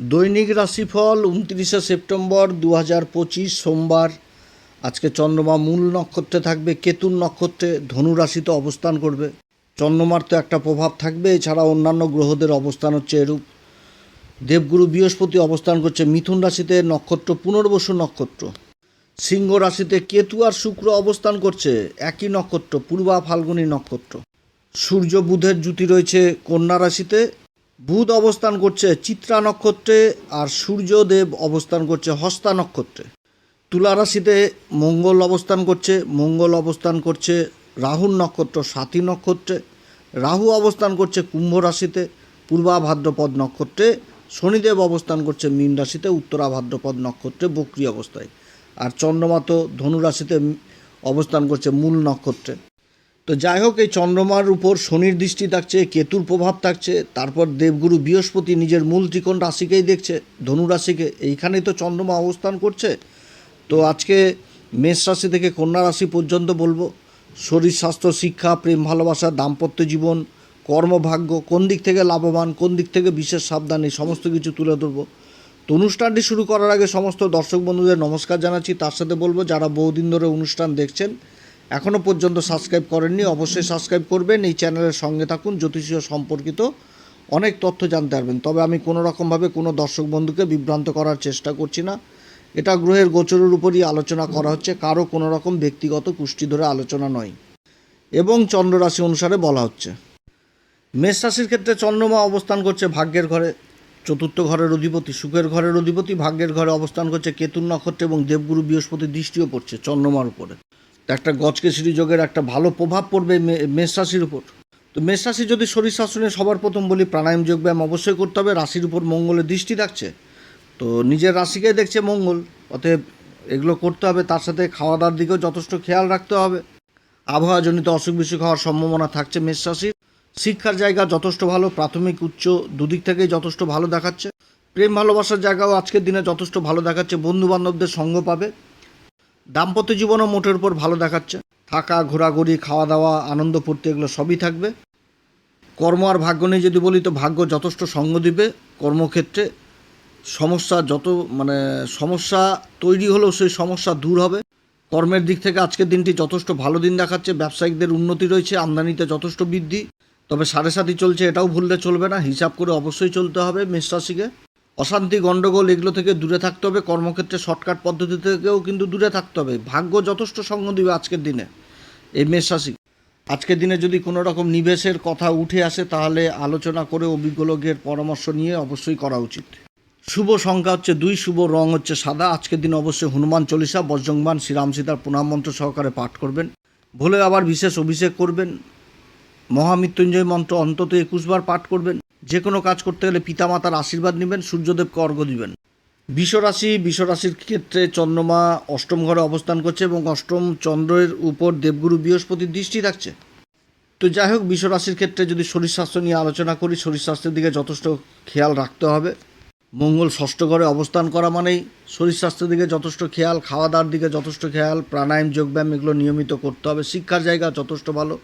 দৈনিক রাশিফল উনত্রিশে সেপ্টেম্বর দু হাজার পঁচিশ সোমবার। আজকে চন্দ্রমা মূল নক্ষত্রে থাকবে, কেতুর নক্ষত্রে ধনু রাশিতে অবস্থান করবে। চন্দ্রমার তো একটা প্রভাব থাকবে, এছাড়া অন্যান্য গ্রহদের অবস্থান হচ্ছে এরূপ। দেবগুরু বৃহস্পতি অবস্থান করছে মিথুন রাশিতে, নক্ষত্র পুনর্বসু নক্ষত্র। সিংহ রাশিতে কেতু আর শুক্র অবস্থান করছে, একই নক্ষত্র, পূর্বা ফাল্গুনী নক্ষত্র। সূর্য বুধের জুতি রয়েছে, কন্যা রাশিতে বুধ অবস্থান করছে চিত্রা নক্ষত্রে আর সূর্যদেব অবস্থান করছে হস্তা নক্ষত্রে। তুলা রাশিতে মঙ্গল অবস্থান করছে, মঙ্গল অবস্থান করছে রাহুর নক্ষত্র সাথী নক্ষত্রে, রাহু অবস্থান করছে কুম্ভ রাশিতে, পূর্বা ভাদ্রপদ নক্ষত্রে, শনিদেব অবস্থান করছে মীন রাশিতে, উত্তরা ভাদ্রপদ নক্ষত্রে বক্রি অবস্থায়। আর চন্দ্রমা তো ধনু রাশিতে অবস্থান করছে মূল নক্ষত্রে। তো যাই হোক, এই চন্দ্রমার উপর শনির দৃষ্টি থাকছে, কেতুর প্রভাব থাকছে, তারপর দেবগুরু বৃহস্পতি নিজের মূল ত্রিকোণ রাশিকেই দেখছে, ধনু রাশিকে। এইখানেই তো চন্দ্রমা অবস্থান করছে। তো আজকে মেষ রাশি থেকে কন্যা রাশি পর্যন্ত বলব, শরীর, স্বাস্থ্য, শিক্ষা, প্রেম, ভালোবাসা, দাম্পত্য জীবন, কর্মভাগ্য, কোন দিক থেকে লাভবান, কোন দিক থেকে বিশেষ সাবধান, এই সমস্ত কিছু তুলে ধরবো। তো অনুষ্ঠানটি শুরু করার আগে সমস্ত দর্শক বন্ধুদের নমস্কার জানাচ্ছি। তার সাথে বলব, যারা বহুদিন ধরে অনুষ্ঠান দেখছেন এখনও পর্যন্ত সাবস্ক্রাইব করেননি, অবশ্যই সাবস্ক্রাইব করবেন। এই চ্যানেলের সঙ্গে থাকুন, জ্যোতিষীয় সম্পর্কিত অনেক তথ্য জানতে পারবেন। তবে আমি কোনো রকমভাবে কোনো দর্শক বন্ধুকে বিভ্রান্ত করার চেষ্টা করছি না। এটা গ্রহের গোচরের উপরই আলোচনা করা হচ্ছে, কারও কোনো রকম ব্যক্তিগত কুষ্টি ধরে আলোচনা নয়। এবং চন্দ্ররাশি অনুসারে বলা হচ্ছে। মেষ রাশির ক্ষেত্রে চন্দ্রমা অবস্থান করছে ভাগ্যের ঘরে, চতুর্থ ঘরের অধিপতি সুখের ঘরের অধিপতি, ভাগ্যের ঘরে অবস্থান করছে কেতুর নক্ষত্র এবং দেবগুরু বৃহস্পতি দৃষ্টিও পড়ছে চন্দ্রমার উপরে। একটা গজকেশরী যোগের একটা ভালো প্রভাব পড়বে মেষ রাশির উপর। তো মেষ রাশি যদি শরীর শাসনে সবার প্রথম বলি, প্রাণায়াম যোগব্যায়াম অবশ্যই করতে হবে। রাশির উপর মঙ্গলের দৃষ্টি থাকছে তো নিজের রাশিকে দেখছে মঙ্গল। অতএব এগুলো করতে হবে। তার সাথে খাওয়া দাওয়ার দিকেও যথেষ্ট খেয়াল রাখতে হবে। আবহাওয়াজনিত অসুখ বিসুখ হওয়ার সম্ভাবনা থাকছে মেষ রাশির। শিক্ষার জায়গা যথেষ্ট ভালো। প্রাথমিক, উচ্চ দুদিক থেকেই যথেষ্ট ভালো দেখাচ্ছে। প্রেম ভালোবাসার জায়গাও আজকের দিনে যথেষ্ট ভালো দেখাচ্ছে। বন্ধু বান্ধবদের সঙ্গ পাবে। দাম্পত্য জীবনও মোটের উপর ভালো দেখাচ্ছে। থাকা, ঘোরাঘুরি খাওয়া দাওয়া আনন্দ, ফুর্তি এগুলো সবই থাকবে। কর্ম আর ভাগ্য নিয়ে যদি বলি, তো ভাগ্য যথেষ্ট সঙ্গ দিবে। কর্মক্ষেত্রে সমস্যা যত মানে সমস্যা তৈরি হলেও সেই সমস্যা দূর হবে। কর্মের দিক থেকে আজকের দিনটি যথেষ্ট ভালো দিন দেখাচ্ছে। ব্যবসায়িকদের উন্নতি রয়েছে, আমদানিতে যথেষ্ট বৃদ্ধি। তবে সাড়ে সাথী চলছে, এটাও ভুললে চলবে না। হিসাব করে অবশ্যই চলতে হবে মেষ রাশিকে। অশান্তি গণ্ডগোল এগুলো থেকে দূরে থাকতে হবে। কর্মক্ষেত্রে শর্টকাট পদ্ধতি থেকেও কিন্তু দূরে থাকতে হবে। ভাগ্য যথেষ্ট সঙ্গ দিবে আজকের দিনে। এই মেষ রাশি। আজকের দিনে যদি কোনো রকম নিবেশের কথা উঠে আসে, তাহলে আলোচনা করে অভিজ্ঞ লোকের পরামর্শ নিয়ে অবশ্যই করা উচিত। শুভ সংখ্যা হচ্ছে দুই, শুভ রং হচ্ছে সাদা। আজকের দিন অবশ্যই হনুমান চল্লিশা, বজ্রংবান শ্রীরাম সীতার প্রণাম মন্ত্র সহকারে পাঠ করবেন। ভুলে আবার বিশেষ অভিষেক করবেন। মহামৃত্যুঞ্জয় মন্ত্র অন্তত একুশবার পাঠ করবেন। যে কোনো কাজ করতে গেলে পিতামাতার আশীর্বাদ নেবেন, সূর্যদেবকে অর্ঘ্য দিবেন। বিশ্বরাশি, বিশ্বরাশির ক্ষেত্রে চন্দ্রমা অষ্টম ঘরে অবস্থান করছে এবং অষ্টম চন্দ্রের উপর দেবগুরু বৃহস্পতির দৃষ্টি রাখছে। তো যাই হোক, বিশ্বরাশির ক্ষেত্রে যদি শরীর স্বাস্থ্য নিয়ে আলোচনা করি, শরীর স্বাস্থ্যের দিকে যথেষ্ট খেয়াল রাখতে হবে। মঙ্গল ষষ্ঠ ঘরে অবস্থান করা মানেই শরীর স্বাস্থ্যের দিকে যথেষ্ট খেয়াল, খাওয়া দাওয়ার দিকে যথেষ্ট খেয়াল, প্রাণায়াম, যোগব্যায়াম এগুলো নিয়মিত করতে হবে। শিক্ষার জায়গা যথেষ্ট ভালো।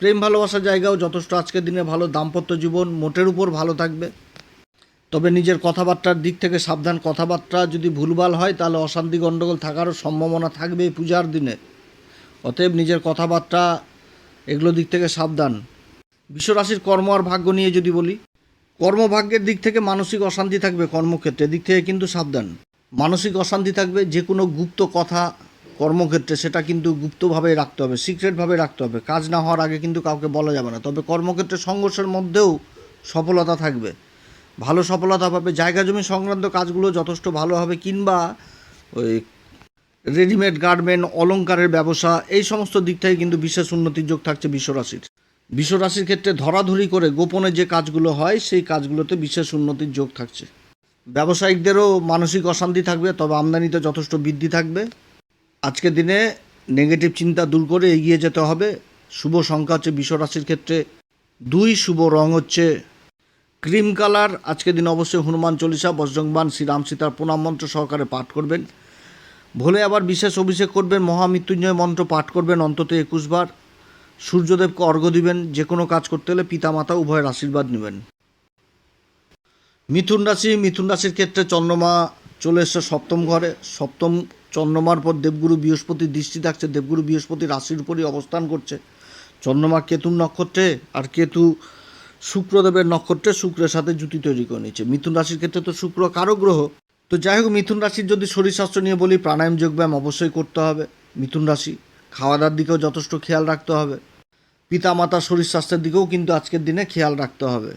প্রেম ভালোবাসার জায়গাও যথেষ্ট। আজকের দিনে ভালো দাম্পত্য জীবন মোটের উপর ভালো থাকবে। তবে নিজের কথাবার্তার দিক থেকে সাবধান কথাবার্তা যদি ভুলভাল হয়, তাহলে অশান্তি গণ্ডগোল থাকারও সম্ভাবনা থাকবে এই পূজার দিনে। অতএব নিজের কথাবার্তা এগুলো দিক থেকে সাবধান। বিশ্বরাশির কর্ম আর ভাগ্য নিয়ে যদি বলি, কর্মভাগ্যের দিক থেকে মানসিক অশান্তি থাকবে কর্মক্ষেত্রে, দিক থেকে কিন্তু সাবধান। মানসিক অশান্তি থাকবে যে কোনো গুপ্ত কথা কর্মক্ষেত্রে সেটা কিন্তু গুপ্তভাবে রাখতে হবে, সিক্রেটভাবে রাখতে হবে। কাজ না হওয়ার আগে কিন্তু কাউকে বলা যাবে না। তবে কর্মক্ষেত্রে সংঘর্ষের মধ্যেও সফলতা থাকবে। ভালো সফলতা পাবে, জায়গা জমি সংক্রান্ত কাজগুলো যথেষ্ট ভালো হবে, কিংবা ওই রেডিমেড গার্মেন্ট অলংকারের ব্যবসা, এই সমস্ত দিক থেকে কিন্তু বিশেষ উন্নতির যোগ থাকছে বিশ্বরাশির বিশ্বরাশির ক্ষেত্রে ধরাধরি করে গোপনে যে কাজগুলো হয়, সেই কাজগুলোতে বিশেষ উন্নতির যোগ থাকছে। ব্যবসায়িকদেরও মানসিক অশান্তি থাকবে, তবে আমদানিতে যথেষ্ট বৃদ্ধি থাকবে। আজকের দিনে নেগেটিভ চিন্তা দূর করে এগিয়ে যেতে হবে। শুভ সংখ্যা হচ্ছে বিশ্বরাশির ক্ষেত্রে দুই, শুভ রং হচ্ছে ক্রিম কালার। আজকের দিন অবশ্যই হনুমান চল্লিশা বজ্রংবান শ্রীরাম সীতার প্রণাম মন্ত্র সহকারে পাঠ করবেন। ভোলে আবার বিশেষ অভিষেক করবেন, মহামৃত্যুঞ্জয় মন্ত্র পাঠ করবেন অন্তত একুশবার সূর্যদেবকে অর্ঘ্য দিবেন, যে কোনো কাজ করতে হলে পিতামাতা উভয়ের আশীর্বাদ নেবেন। মিথুন রাশি, মিথুন রাশির ক্ষেত্রে চন্দ্রমা চলে এসছে সপ্তম ঘরে। সপ্তম চন্দ্রমার পর দেবগুরু বৃহস্পতির দৃষ্টি থাকছে, দেবগুরু বৃহস্পতি রাশির উপরই অবস্থান করছে। চন্দ্রমা কেতুর নক্ষত্রে আর কেতু শুক্রদেবের নক্ষত্রে শুক্রের সাথে জুতি তৈরি করে নিচ্ছে। মিথুন রাশির ক্ষেত্রে তো শুক্র কারও গ্রহ। তো যাই হোক, মিথুন রাশির যদি শরীর স্বাস্থ্য নিয়ে বলি, প্রাণায়াম, যোগব্যায়াম অবশ্যই করতে হবে। মিথুন রাশি খাওয়া দাওয়ার দিকেও যথেষ্ট খেয়াল রাখতে হবে। পিতা মাতার শরীর স্বাস্থ্যের দিকেও কিন্তু আজকের দিনে খেয়াল রাখতে হবে।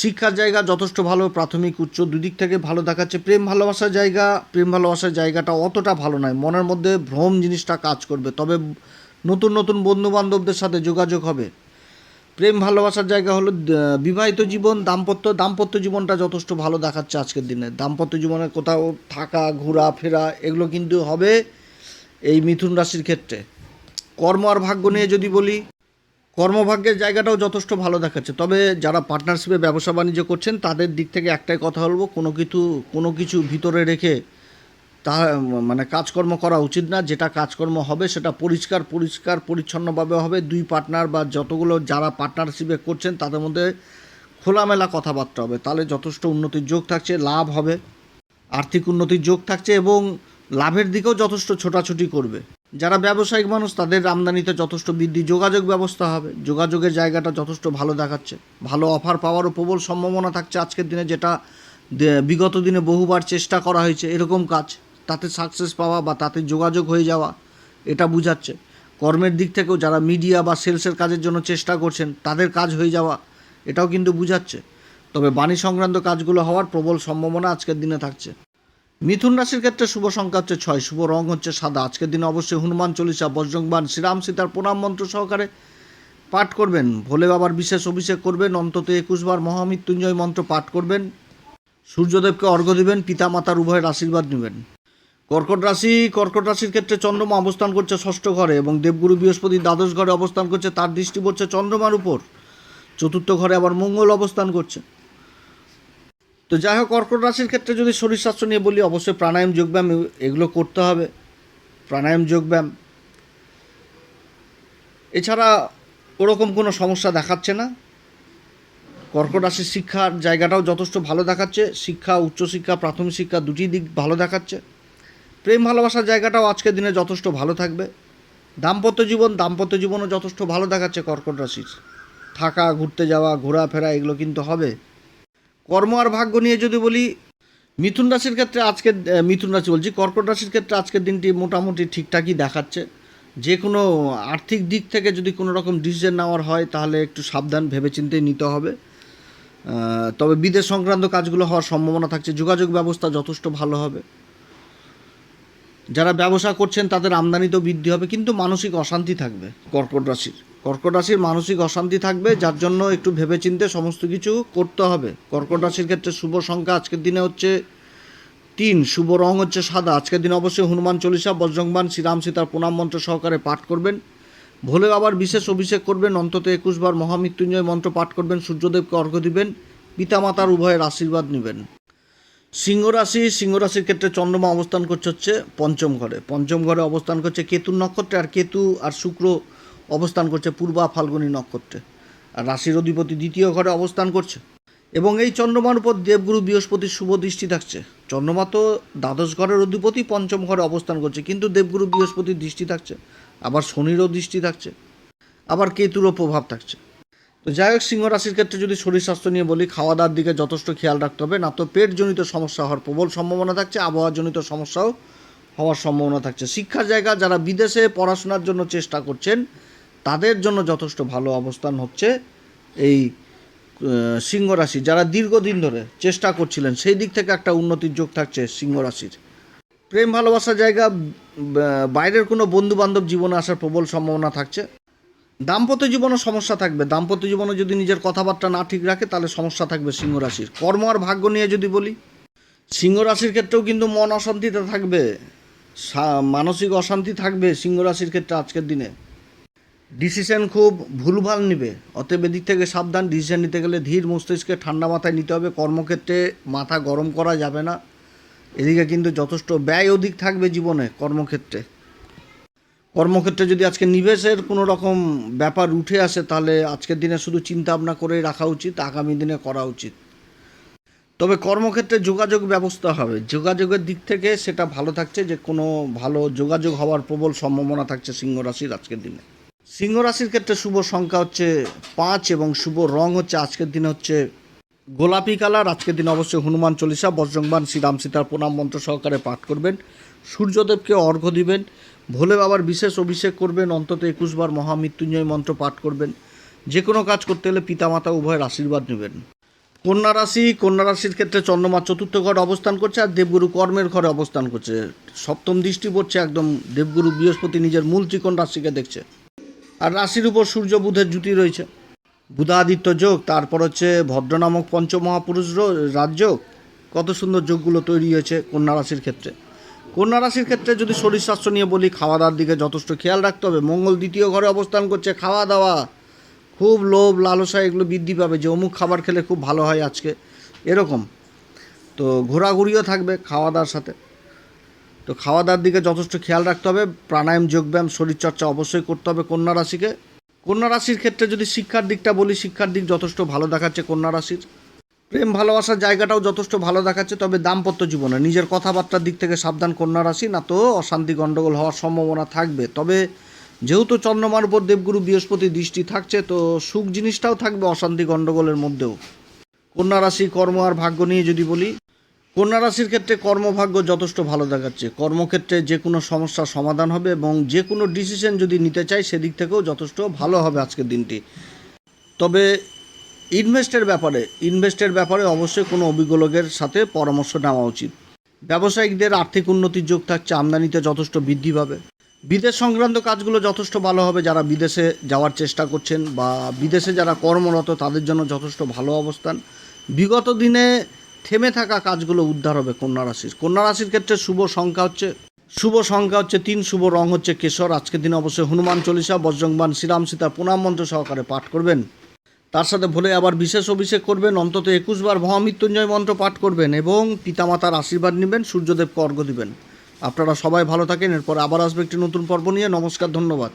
শিক্ষার জায়গা যথেষ্ট ভালো, প্রাথমিক, উচ্চ, দুদিক থেকে ভালো দেখাচ্ছে। প্রেম ভালোবাসার জায়গা, প্রেম ভালোবাসার জায়গাটা অতটা ভালো নয়। মনের মধ্যে ভ্রম জিনিসটা কাজ করবে। তবে নতুন নতুন বন্ধু বান্ধবদের সাথে যোগাযোগ হবে। প্রেম ভালোবাসার জায়গা হলো বিবাহিত জীবন, দাম্পত্য দাম্পত্য জীবনটা যথেষ্ট ভালো দেখাচ্ছে আজকের দিনে। দাম্পত্য জীবনে কোথাও থাকা, ঘোরা, ফেরা, এগুলো কিন্তু হবে এই মিথুন রাশির ক্ষেত্রে। কর্ম আর ভাগ্য নিয়ে যদি বলি কর্মভাগ্যের জায়গাটাও যথেষ্ট ভালো দেখাচ্ছে। তবে যারা পার্টনারশিপে ব্যবসা বাণিজ্য করছেন, তাদের দিক থেকে একটাই কথা বলব, কোনো কিছু কোনো কিছু ভিতরে রেখে তা মানে কাজকর্ম করা উচিত না। যেটা কাজকর্ম হবে, সেটা পরিষ্কার পরিষ্কার, পরিচ্ছন্নভাবে হবে। দুই পার্টনার বা যতগুলো যারা পার্টনারশিপে করছেন, তাদের মধ্যে খোলামেলা কথাবার্তা হবে। তাহলে যথেষ্ট উন্নতির যোগ থাকছে, লাভ হবে, আর্থিক উন্নতির যোগ থাকছে এবং লাভের দিকেও যথেষ্ট ছোটাছুটি করবে। যারা ব্যবসায়িক মানুষ, তাদের আমদানিতে যথেষ্ট বৃদ্ধি। যোগাযোগ ব্যবস্থা হবে। যোগাযোগের জায়গাটা যথেষ্ট ভালো দেখাচ্ছে। ভালো অফার পাওয়ারও প্রবল সম্ভাবনা থাকছে আজকের দিনে, যেটা বিগত দিনে বহুবার চেষ্টা করা হয়েছে এরকম কাজ। তাতে সাকসেস পাওয়া বা তাতে যোগাযোগ হয়ে যাওয়া, এটা বুঝাচ্ছে। কর্মের দিক থেকেও যারা মিডিয়া বা সেলসের কাজের জন্য চেষ্টা করছেন, তাদের কাজ হয়ে যাওয়া, এটাও কিন্তু বুঝাচ্ছে। তবে বাণী সংক্রান্ত কাজগুলো হওয়ার প্রবল সম্ভাবনা আজকের দিনে থাকছে। মিথুন রাশির ক্ষেত্রে শুভ সংখ্যা হচ্ছে ছয়, শুভ রং হচ্ছে সাদা। আজকের দিনে অবশ্যই হনুমান চল্লিশা বজ্রংবান শ্রীরাম সীতার প্রণাম মন্ত্র সহকারে পাঠ করবেন। ভোলে বাবার বিশেষ অভিষেক করবেন, অন্তত একুশবার মহামৃত্যুঞ্জয় মন্ত্র পাঠ করবেন। সূর্যদেবকে অর্ঘ্য দেবেন পিতা মাতার উভয়ের আশীর্বাদ নেবেন। কর্কট রাশি, কর্কট রাশির ক্ষেত্রে চন্দ্রমা অবস্থান করছে ষষ্ঠ ঘরে এবং দেবগুরু বৃহস্পতি দ্বাদশ ঘরে অবস্থান করছে, তার দৃষ্টি পড়ছে চন্দ্রমার উপর। চতুর্থ ঘরে আবার মঙ্গল অবস্থান করছে। তো যাই হোক, কর্কট রাশির ক্ষেত্রে যদি শরীর স্বাস্থ্য নিয়ে বলি, অবশ্যই প্রাণায়াম, যোগব্যায়াম এগুলো করতে হবে। প্রাণায়াম, যোগব্যায়াম। এছাড়া ওরকম কোনো সমস্যা দেখাচ্ছে না। কর্কট রাশির শিক্ষার জায়গাটাও যথেষ্ট ভালো দেখাচ্ছে। শিক্ষা উচ্চশিক্ষা প্রাথমিক শিক্ষা দুটি দিক ভালো দেখাচ্ছে। প্রেম ভালোবাসার জায়গাটাও আজকের দিনে যথেষ্ট ভালো থাকবে। দাম্পত্য জীবন, দাম্পত্য জীবনও যথেষ্ট ভালো দেখাচ্ছে কর্কট রাশির। থাকা, ঘুরতে যাওয়া, ঘোরাফেরা এগুলো কিন্তু হবে। কর্ম আর ভাগ্য নিয়ে যদি বলি, মিথুন রাশির ক্ষেত্রে আজকে মিথুন রাশি বলছি, কর্কট রাশির ক্ষেত্রে আজকের দিনটি মোটামুটি ঠিকঠাকই দেখাচ্ছে। যে কোনো আর্থিক দিক থেকে যদি কোনো রকম ডিসিশন নেওয়ার হয়, তাহলে একটু সাবধান ভেবেচিন্তে নিতে হবে। তবে বিদেশ সংক্রান্ত কাজগুলো হওয়ার সম্ভাবনা থাকছে, যোগাযোগ ব্যবস্থা যথেষ্ট ভালো হবে। যারা ব্যবসা করছেন, তাদের আমদানিতেও বৃদ্ধি হবে, কিন্তু মানসিক অশান্তি থাকবে কর্কট রাশির। কর্কট রাশির মানসিক অশান্তি থাকবে, যার জন্য একটু ভেবেচিন্তে সমস্ত কিছু করতে হবে। কর্কট রাশির ক্ষেত্রে শুভ সংখ্যা আজকের দিনে হচ্ছে তিন, শুভ রং হচ্ছে সাদা। আজকের দিনে অবশ্যই হনুমান চল্লিশা বজ্রংবান শ্রীরাম সীতার প্রণাম মন্ত্র সহকারে পাঠ করবেন। ভোলে বাবার বিশেষ অভিষেক করবেন, অন্তত একুশবার মহামৃত্যুঞ্জয় মন্ত্র পাঠ করবেন, সূর্যদেবকে অর্ঘ্য দিবেন, পিতামাতার উভয়ের আশীর্বাদ নেবেন। সিংহ রাশি, সিংহ রাশির ক্ষেত্রে চন্দ্রমা অবস্থান করছে হচ্ছে পঞ্চম ঘরে। পঞ্চম ঘরে অবস্থান করছে কেতুর নক্ষত্রে, আর কেতু আর শুক্র অবস্থান করছে পূর্বা ফাল্গুনী নক্ষত্রে। আর রাশির অধিপতি দ্বিতীয় ঘরে অবস্থান করছে। এবং এই চন্দ্রমার উপর দেবগুরু বৃহস্পতির শুভ দৃষ্টি থাকছে। চন্দ্রমা তো দ্বাদশ ঘরের অধিপতি, পঞ্চম ঘরে অবস্থান করছে, কিন্তু দেবগুরু বৃহস্পতির দৃষ্টি থাকছে। আবার শনিরও দৃষ্টি থাকছে। আবার কেতুরও প্রভাব থাকছে। তো যাই হোক, সিংহ রাশির ক্ষেত্রে যদি শরীর স্বাস্থ্য নিয়ে বলি খাওয়া দাওয়ার দিকে যথেষ্ট খেয়াল রাখতে হবে। না তো পেটজনিত সমস্যা হওয়ার প্রবল সম্ভাবনা থাকছে, আবহাওয়াজনিত সমস্যাও হওয়ার সম্ভাবনা থাকছে। শিক্ষার জায়গা, যারা বিদেশে পড়াশোনার জন্য চেষ্টা করছেন তাদের জন্য যথেষ্ট ভালো অবস্থান হচ্ছে এই সিংহ রাশি যারা দীর্ঘদিন ধরে চেষ্টা করছিলেন, সেই দিক থেকে একটা উন্নতির যোগ থাকছে সিংহ রাশির প্রেম, ভালোবাসার জায়গা বাইরের কোনো বন্ধু বান্ধব জীবনে আসার প্রবল সম্ভাবনা থাকছে। দাম্পত্য জীবনও সমস্যা থাকবে। দাম্পত্য জীবনে যদি নিজের কথাবার্তা না ঠিক রাখে, তাহলে সমস্যা থাকবে সিংহ রাশির কর্ম আর ভাগ্য নিয়ে যদি বলি সিংহ রাশির ক্ষেত্রেও কিন্তু মন অশান্তিতে থাকবে। মানসিক অশান্তি থাকবে সিংহ রাশির ক্ষেত্রে আজকের দিনে। ডিসিশন খুব ভুলভাল নিবে। অতএব এদিক থেকে সাবধান ডিসিশন নিতে গেলে ধীর মস্তিষ্কে ঠান্ডা মাথায় নিতে হবে। কর্মক্ষেত্রে মাথা গরম করা যাবে না। এদিকে কিন্তু যথেষ্ট ব্যয় অধিক থাকবে জীবনে কর্মক্ষেত্রে। কর্মক্ষেত্রে যদি আজকে নিবেশের কোনো রকম ব্যাপার উঠে আসে, তাহলে আজকের দিনে শুধু চিন্তা ভাবনা করেই রাখা উচিত, আগামী দিনে করা উচিত। তবে কর্মক্ষেত্রে যোগাযোগ ব্যবস্থা হবে। যোগাযোগের দিক থেকে সেটা ভালো থাকছে যে কোনো ভালো যোগাযোগ হওয়ার প্রবল সম্ভাবনা থাকছে সিংহ রাশির আজকের দিনে। সিংহ রাশির ক্ষেত্রে শুভ সংখ্যা হচ্ছে পাঁচ এবং শুভ রং হচ্ছে আজকের দিনে হচ্ছে গোলাপি কালার। আজকের দিন অবশ্যই হনুমান চল্লিশা, বজ্রংবান শ্রীরাম সীতার প্রণাম মন্ত্র সহকারে পাঠ করবেন। সূর্যদেবকে অর্ঘ্য দিবেন। ভোলে বাবার বিশেষ অভিষেক করবেন। অন্তত একুশবার মহামৃত্যুঞ্জয় মন্ত্র পাঠ করবেন। যে কোনো কাজ করতে হলে পিতামাতা উভয়ের আশীর্বাদ নেবেন। কন্যা রাশি, কন্যা রাশির ক্ষেত্রে চন্দ্রমা চতুর্থ ঘরে অবস্থান করছে আর দেবগুরু কর্মের ঘরে অবস্থান করছে। সপ্তম দৃষ্টি পড়ছে একদম দেবগুরু বৃহস্পতি নিজের মূল ত্রিকোণ রাশিকে দেখছে। আর রাশির উপর সূর্য বুধের জুতি রয়েছে। বুধাদিত্য যোগ, তারপর হচ্ছে ভদ্র নামক পঞ্চমহাপুরুষ রাজযোগ কত সুন্দর যোগগুলো তৈরি হয়েছে কন্যা রাশির ক্ষেত্রে। কন্যা রাশির ক্ষেত্রে যদি শরীর স্বাস্থ্য নিয়ে বলি খাওয়া দাওয়ার দিকে যথেষ্ট খেয়াল রাখতে হবে। মঙ্গল দ্বিতীয় ঘরে অবস্থান করছে খাওয়া দাওয়া খুব লোভ, লালসা, এগুলো বৃদ্ধি পাবে। যে অমুক খাবার খেলে খুব ভালো হয় আজকে, এরকম। তো ঘোরাঘুরিও থাকবে খাওয়া দাওয়ার সাথে। তো খাওয়া দাওয়ার দিকে যথেষ্ট খেয়াল রাখতে হবে। প্রাণায়াম, যোগব্যায়াম, শরীরচর্চা অবশ্যই করতে হবে কন্যা রাশিকে। কন্যা রাশির ক্ষেত্রে যদি শিক্ষার দিকটা বলি, শিক্ষার দিক যথেষ্ট ভালো দেখাচ্ছে কন্যা রাশির। প্রেম, ভালোবাসার জায়গাটাও যথেষ্ট ভালো দেখাচ্ছে, তবে দাম্পত্য জীবনে নিজের কথাবার্তার দিক থেকে সাবধান কন্যা রাশি, না তো অশান্তি গণ্ডগোল হওয়ার সম্ভাবনা থাকবে। তবে যেহেতু চন্দ্রমার উপর দেবগুরু বৃহস্পতি দৃষ্টি থাকছে, তো সুখ জিনিসটাও থাকবে অশান্তি গণ্ডগোলের মধ্যেও। কন্যা রাশি কর্ম আর ভাগ্য নিয়ে যদি বলি কন্যা রাশির ক্ষেত্রে কর্মভাগ্য যথেষ্ট ভালো দেখাচ্ছে। কর্মক্ষেত্রে যে কোনো সমস্যার সমাধান হবে এবং যে কোনো ডিসিশন যদি নিতে চাই সেদিক থেকেও যথেষ্ট ভালো হবে আজকের দিনটি। তবে ইনভেস্টের ব্যাপারে ইনভেস্টের ব্যাপারে অবশ্যই কোনো অভিজ্ঞ সাথে পরামর্শ নেওয়া উচিত। ব্যবসায়িকদের আর্থিক উন্নতির যোগ থাকছে, আমদানিতে যথেষ্ট বৃদ্ধি পাবে। বিদেশ সংক্রান্ত কাজগুলো যথেষ্ট ভালো হবে, যারা বিদেশে যাওয়ার চেষ্টা করছেন বা বিদেশে যারা কর্মরত, তাদের জন্য যথেষ্ট ভালো অবস্থান। বিগত দিনে থেমে থাকা কাজগুলো উদ্ধার হবে কন্যা রাশির। কন্যা রাশির ক্ষেত্রে শুভ সংখ্যা হচ্ছে, শুভ সংখ্যা হচ্ছে তিন, শুভ রং হচ্ছে কেশর। আজকের দিনে অবশ্যই হনুমান চল্লিশা বজ্রংবান শ্রীরাম সীতা প্রণাম মন্ত্র সহকারে পাঠ করবেন। তার সাথে ভোলে আবার বিশেষ অভিষেক করবেন, অন্তত একুশবার মহামৃত্যুঞ্জয় মন্ত্র পাঠ করবেন এবং পিতামাতার আশীর্বাদ নেবেন, সূর্যদেবকে অর্ঘ্য দিবেন। আপনারা সবাই ভালো থাকেন, এরপর আবার আসবে একটি নতুন পর্ব নিয়ে। নমস্কার, ধন্যবাদ।